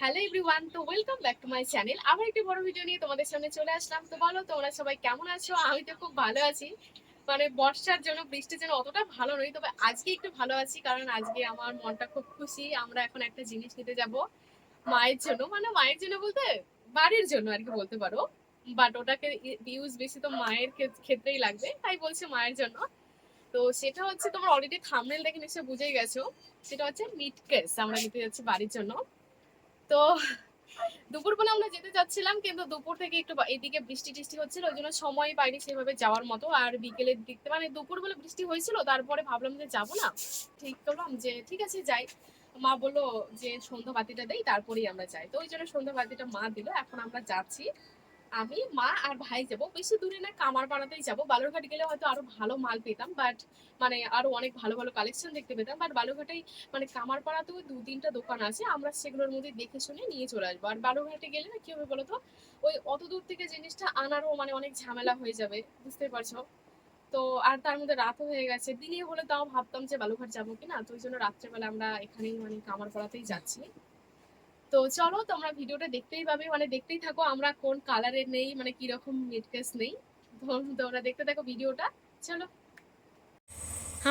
Hello everyone তো welcome back to my channel আবার একটি বড় ভিডিও নিয়ে তোমাদের সামনে চলে আসলাম। তো বলো, তোমরা সবাই কেমন আছো? আমি তো খুব ভালো আছি। মানে বর্ষার জন্য, বৃষ্টির জন্য অতটা ভালো নই, তবে আজকে একটু ভালো আছি কারণ আজকে আমার মনটা খুব খুশি। আমরা এখন একটা জিনিস নিতে যাব। মায়ের জন্য। মানে মায়ের জন্য বলতে বাড়ির জন্য আর কি বলতে পারো। বাট ওটাকে ইউজ বেশি তো মায়ের ক্ষেত্রেই লাগবে, তাই বলছে মায়ের জন্য। তো সেটা হচ্ছে, তোমার অলরেডি থামনেল দেখে নিশ্চয়ই বুঝেই গেছো। সেটা হচ্ছে মিট কেস আমরা নিতে যাচ্ছি বাড়ির জন্য। তো দুপুর দুপুরবেলা আমরা যেতে চাচ্ছিলাম কিন্তু দুপুর থেকে একটু এদিকে বৃষ্টি টিষ্টি হচ্ছিল, ওই জন্য সময় পাইনি সেভাবে যাওয়ার মতো। আর বিকেলের দিক থেকে- মানে দুপুরবেলা বৃষ্টি হয়েছিল, তারপরে ভাবলাম যে যাব না। ঠিক করলাম যে, ঠিক আছে, যাই। মা বলল যে সন্ধ্যা বাতিটা দেই, তারপরেই আমরা যাই। তো ওই জন্য সন্ধ্যা বাতিটা মা দিল, এখন আমরা যাচ্ছি। আমি, মা আর ভাই যাব। বেশি দূরে না কামারপাড়াতেই যাব। বালুরঘাট গেলে হয়তো আরও ভালো মাল পেতাম বাট মানে আরও অনেক ভালো ভালো কালেকশন দেখতে পেতাম। বাট বালুরঘাটেই মানে কামারপাড়াতেও দু তিনটা দোকান আছে, আমরা সেগুলোর মধ্যে দেখে শুনে নিয়ে চলে আসব। আর বালুরঘাটে গেলে না কি হবে বলতো? ওই অত দূর থেকে জিনিসটা আনারও মানে অনেক ঝামেলা হয়ে যাবে, বুঝতে পারছ? তো আর তার মধ্যে রাতও হয়ে গেছে। দিনে হলে তাও ভাবতাম যে বালুরঘাট যাব কিনা? তো ওই জন্য রাত্রেবেলা আমরা এখানেই মানে কামারপাড়াতেই যাচ্ছি। তো চলো তোমরা ভিডিওটা দেখতেই পাবে মানে দেখতেই থাকো আমরা কোন কালারের নেই মানে কি রকম নেটকেস নেই। তোমরা দেখতে থাকো ভিডিওটা, চলো।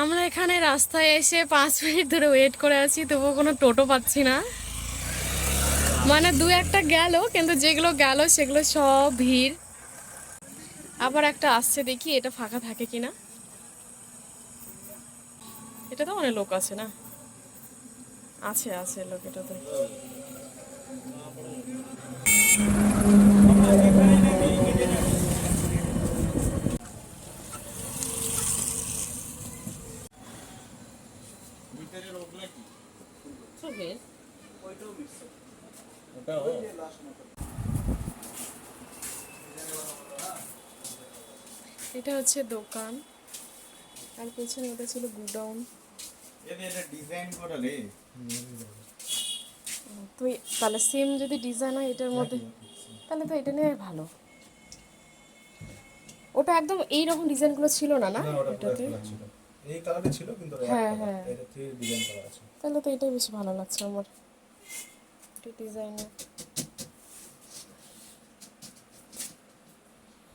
আমরা এখানে রাস্তায় এসে পাঁচ মিনিট ধরে ওয়েট করে আছি, তবুও কোনো টোটো পাচ্ছি না। মানে দু একটা গেল, কিন্তু যেগুলো গেল সেগুলো সব ভিড়। আবার একটা আসছে দেখি, এটা ফাঁকা থাকে কিনা। এটা তো অনেক লোক আছে না? আছে আছে লোক এটাতে। এটা হচ্ছে দোকান। আর পেছনে ওটা ছিল গুডাউন। তুই তাহলে সেম যদি ডিজাইন হয় এটার মধ্যে তাহলে তো এটা নিয়ে ভালো। ওটা একদম এই রকম ডিজাইনগুলো ছিল না না? এটাতে? এই কালারে ছিল কিন্তু হ্যাঁ, হ্যাঁ। ডিজাইন করা আছে। তাহলে তো এটাই বেশি ভালো লাগছে আমার। এটা ডিজাইন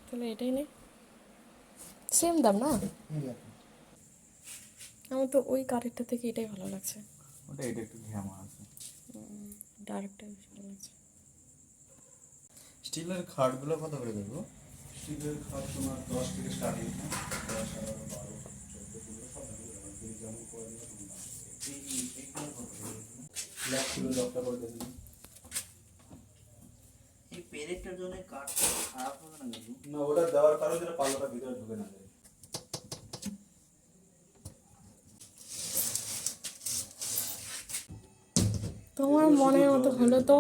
তাহলে এটাই নেই সেম দাম না? আমার তো ওই কারেরটা থেকে এটাই ভালো লাগছে। ওটা এটা একটু ঘ্যামা আছে। ডার্কটা বেশি ভালো লাগছে। স্টিলের খাটগুলো কত করে দেবো স্টিলের খাট তোমার দশ থেকে স্টার্টিং দশ এগারো বারো চোদ্দ পনেরো সব যেমন করে এই এইগুলো কত করে লক ছিল লকটা করে দেবেন এই পেরেকটার জন্য কাঠটা খারাপ হবে না কিন্তু না ওটা দেওয়ার কারণে যেটা পাল্লাটা ভিতরে ঢুকে না যায়। মনের মতো হলো তো।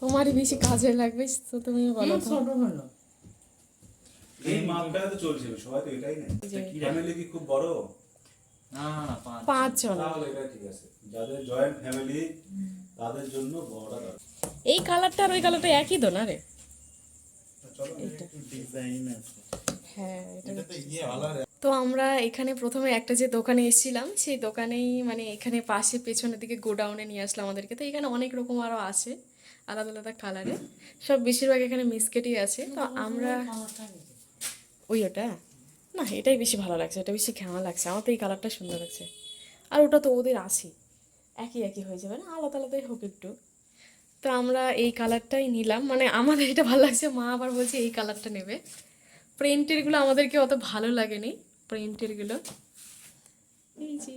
তোমারই বেশি কাজে লাগবে তো তুমি বলো তো। এই মাপটা তো চলছিল সবাই তো এটাই নেই ফ্যামিলি কি খুব বড়? না না না পাঁচ পাঁচজন। তাহলে এটা ঠিক আছে। যাদের জয়েন্ট ফ্যামিলি তাদের জন্য এই কালারটা আর ওই কালারটা একই তো না রে? চলো ডিজাইন আছে। হ্যাঁ এটা তো ইয়ে তো আমরা এখানে প্রথমে একটা যে দোকানে এসেছিলাম, সেই দোকানেই মানে এখানে পাশে পেছনের দিকে গোডাউনে নিয়ে আসলাম আমাদেরকে। তো এখানে অনেক রকম আরও আছে, আলাদা আলাদা কালারে সব বেশিরভাগ এখানে মিসকেটই আছে। তো আমরা ওই ওটা? না, এটাই বেশি ভালো লাগছে, এটা বেশি ঘেমা লাগছে। আমার তো এই কালারটা সুন্দর লাগছে। আর ওটা তো ওদের আসি একই একই হয়ে যাবে না? আলাদা আলাদাই হোক একটু। তো আমরা এই কালারটাই নিলাম। মানে আমাদের এটা ভালো লাগছে, মা আবার বলছে এই কালারটা নেবে। প্রিন্টেরগুলো আমাদেরকে অত ভালো লাগেনি। প্রিন্টেরগুলো এই যে,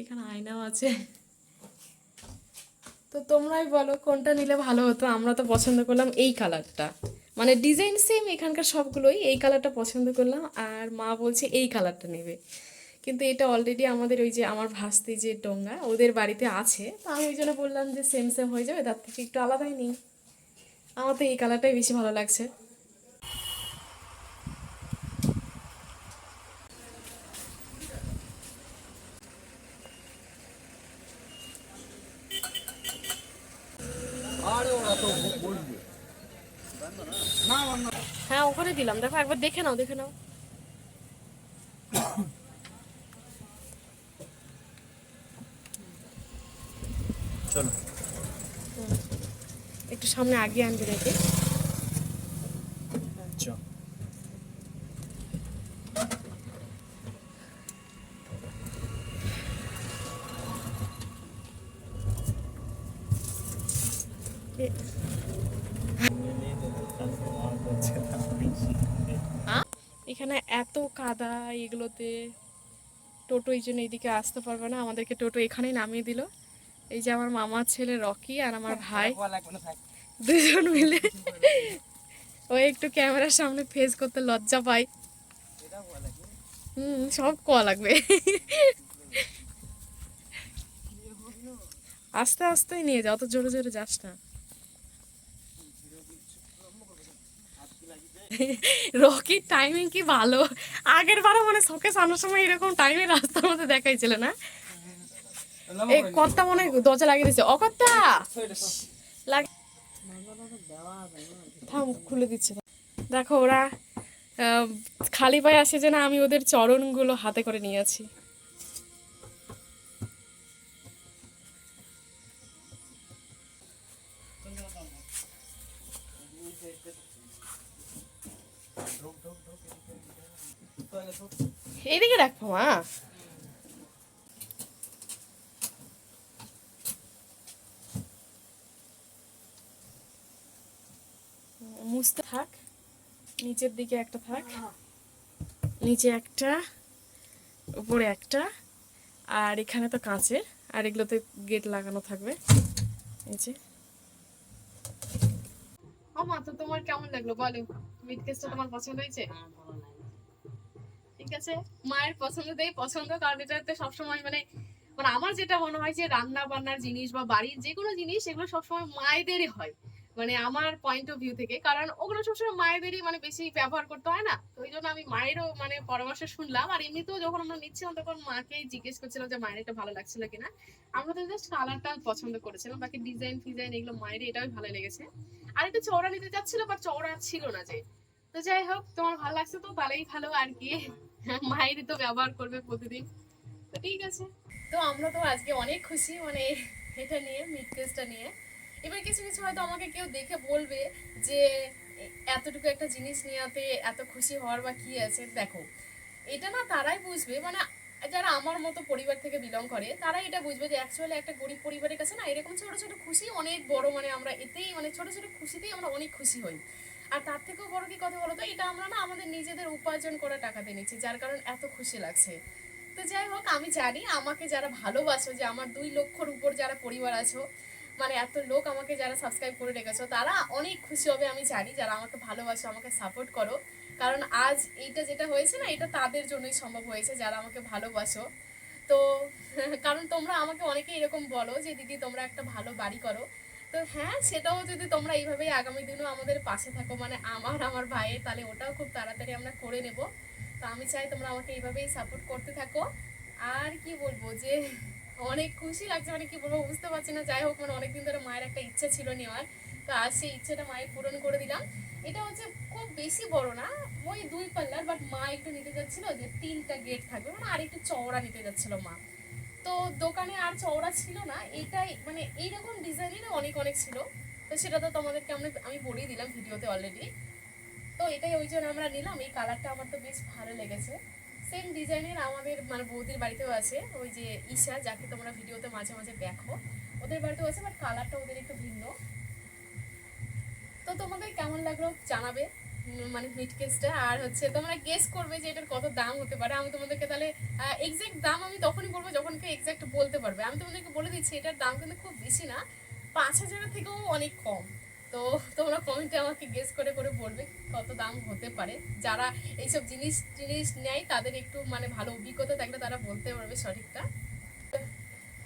এখানে আয়নাও আছে। তো তোমরাই বলো, কোনটা নিলে ভালো হতো? আমরা তো পছন্দ করলাম এই কালারটা। মানে ডিজাইন সেম এখানকার সবগুলোই এই কালারটা পছন্দ করলাম, আর মা বলছে এই কালারটা নেবে। কিন্তু এটা অলরেডি আমাদের ওই যে আমার ভাস্তি যে ডোঙ্গা, ওদের বাড়িতে আছে। তো আমি ওই জন্য বললাম যে সেম সেম হয়ে যাবে, তার থেকে একটু আলাদাই নিই। আমার তো এই কালারটাই বেশি ভালো লাগছে হ্যাঁ ওখানে দিলাম। দেখো একবার দেখে নাও দেখে নাও। চলো। একটু সামনে আগে আনবে দেখে। এখানে এত কাদা এগুলোতে টোটো এই জন্য এইদিকে আসতে পারবে না। আমাদেরকে টোটো এখানেই নামিয়ে দিল। এই যে আমার মামার ছেলে রকি আর আমার ভাই। দুজন মিলে। ও একটু ক্যামেরার সামনে ফেস করতে লজ্জা পাই হুম, সব কোয়া লাগবে। আস্তে আস্তে নিয়ে যা, অত জোরে জোরে যাস না। রকির টাইমিং কি ভালো? আগের বারও মানে শোকে আনার সময় এরকম টাইমে রাস্তার মধ্যে দেখাইছিল না? এই কর্তা মনে দরজা লাগিয়ে দিচ্ছে অকর্তা! থাম, খুলে দিচ্ছে। দেখো ওরা খালি পায়ে আসে যে না, আমি ওদের চরণগুলো হাতে করে নিয়েছি এইদিকে রাখব মা মুছতে থাক। নিচের দিকে একটা থাক। নিচে একটা উপরে একটা। আর এখানে তো কাঁচের। আর এগুলোতে গেট লাগানো থাকবে। এই যে। আমা তো তোমার কেমন লাগল? বলো। মিট কেসটা তোমার পছন্দ হয়েছে? ঠিক আছে? মায়ের পছন্দতেই পছন্দ কারণ এটাতে সবসময় মানে মানে আমার যেটা মনে হয় যে রান্না বান্নার জিনিস বা বাড়ির যে কোনো জিনিস, এগুলো সবসময় মায়েদেরই হয়। মানে আমার পয়েন্ট অফ ভিউ থেকে, কারণ ওগুলো সবসময় মায়েদেরই মানে বেশি ব্যবহার করতে হয় না। তো ওই জন্য আমি মায়েরও মানে পরামর্শ শুনলাম। আর এমনিতেও যখন আমরা নিচ্ছিলাম তখন মাকেই জিজ্ঞেস করছিলাম যে মায়ের এটা ভালো লাগছিল কিনা। আমরা তো জাস্ট কালারটা পছন্দ করেছিলাম। বাকি ডিজাইন ফিজাইন এগুলো মায়ের এটাই ভালো লেগেছে। আর একটু চওড়া নিতে চাচ্ছিল বা চওড়া ছিল না যে। তো যাই হোক, তোমার ভালো লাগছে তো, তাহলেই ভালো আর কি। মায়েরই তো ব্যবহার করবে প্রতিদিন। তো ঠিক আছে। তো আমরা তো আজকে অনেক খুশি মানে এটা নিয়ে মিড কেসটা নিয়ে। এবার কিছু কিছু হয়তো আমাকে কেউ দেখে বলবে যে এতটুকু একটা জিনিস নিয়েতে এত খুশি হওয়ার বা কি আছে? দেখো, এটা না তারাই বুঝবে মানে যারা আমার মতো পরিবার থেকে বিলং করে তারা এটা বুঝবে যে অ্যাকচুয়ালি একটা গরিব পরিবারের কাছে না এরকম ছোট ছোট খুশি অনেক বড় মানে আমরা এতেই মানে ছোট ছোট খুশিতেই আমরা অনেক খুশি হই। আর তার থেকেও বড় কি কথা বলতো? এটা আমরা না আমাদের নিজেদের উপার্জন করা টাকাতে নিচ্ছি, যার কারণ এত খুশি লাগছে। তো যাই হোক, আমি জানি আমাকে যারা ভালোবাসো, যে আমার দুই লক্ষর উপর যারা পরিবার আছো মানে এত লোক আমাকে যারা সাবস্ক্রাইব করে রেখেছো, তারা অনেক খুশি হবে, আমি জানি। যারা আমাকে ভালোবাসো, আমাকে সাপোর্ট করো। কারণ আজ এইটা যেটা হয়েছে না, এটা তাদের জন্যই সম্ভব হয়েছে, যারা আমাকে ভালোবাসো। তো, কারণ তোমরা আমাকে অনেকে এরকম বলো যে, দিদি, তোমরা একটা ভালো বাড়ি করো। তো হ্যাঁ সেটাও যদি তোমরা এইভাবেই আগামী দিনও আমাদের পাশে থাকো মানে আমার আমার ভাইয়ের, তাহলে ওটাও খুব তাড়াতাড়ি আমরা করে নেব। তো আমি চাই তোমরা আমাকে এইভাবেই সাপোর্ট করতে থাকো। আর কি বলব যে, অনেক খুশি লাগছে মানে কি বলব, বুঝতে পারছি না। যাই হোক মানে অনেকদিন ধরে মায়ের একটা ইচ্ছা ছিল নেওয়ার, তো আজ সেই ইচ্ছেটা মায়ের পূরণ করে দিলাম। এটা হচ্ছে খুব বেশি বড় না, ওই দুই পাল্লার বাট মা একটু নিতে যাচ্ছিল যে তিনটা গেট থাকবে মানে আর একটু চওড়া নিতে যাচ্ছিল মা। তো দোকানে আর চওড়া ছিল না, এটাই মানে এইরকম ডিজাইনের অনেক অনেক ছিল। তো সেটা তো তোমাদেরকে আমরা আমি বলেই দিলাম ভিডিওতে অলরেডি তো এটাই ওই জন্য আমরা নিলাম, এই কালারটা আমার তো বেশ ভালো লেগেছে। সেম ডিজাইনের আমাদের মানে বৌদির বাড়িতেও আছে, ওই যে ঈশা, যাকে তোমরা ভিডিওতে মাঝে মাঝে দেখো। ওদের বাড়িতেও আছে বাট কালারটা ওদের একটু ভিন্ন। তো তোমাদের কেমন লাগল জানাবে? মানে মিড কেসটা আর হচ্ছে তোমরা গেস করবে যে এটার কত দাম হতে পারে। আমি তোমাদেরকে তাহলে এক্স্যাক্ট দাম আমি তখনই বলব যখন কেউ এক্সাক্ট বলতে পারবে। আমি তোমাদেরকে বলে দিচ্ছি, এটার দাম কিন্তু খুব বেশি না। পাঁচ হাজারের থেকেও অনেক কম। তো তোমরা কমেন্টে আমাকে গেস করে করে বলবে কত দাম হতে পারে। যারা এইসব জিনিস জিনিস নেয়, তাদের একটু মানে ভালো অভিজ্ঞতা থাকলে তারা বলতে পারবে সঠিকটা।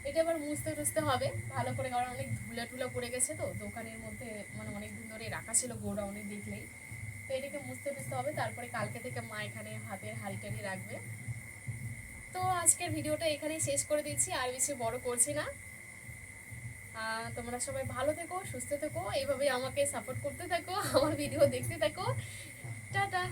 এটা আবার মুছতে টুছতে হবে। ভালো করে কারণ অনেক ধুলা টুলা পড়ে গেছে তো, দোকানের মধ্যে মানে অনেক দিন ধরে রাখা ছিল, গোডাউনে দেখলেই। এটাকে মুছতে টুছতে হবে, তারপরে কালকে থেকে মা এখানে হাতের হাড়ি রাখবে। তো আজকের ভিডিওটা এখানেই শেষ করে দিচ্ছি, আর বেশি বড় করছি না। তোমরা সবাই ভালো থেকো, সুস্থ থেকো এইভাবে আমাকে সাপোর্ট করতে থাকো, আমার ভিডিও দেখতে থাকো। টাটা!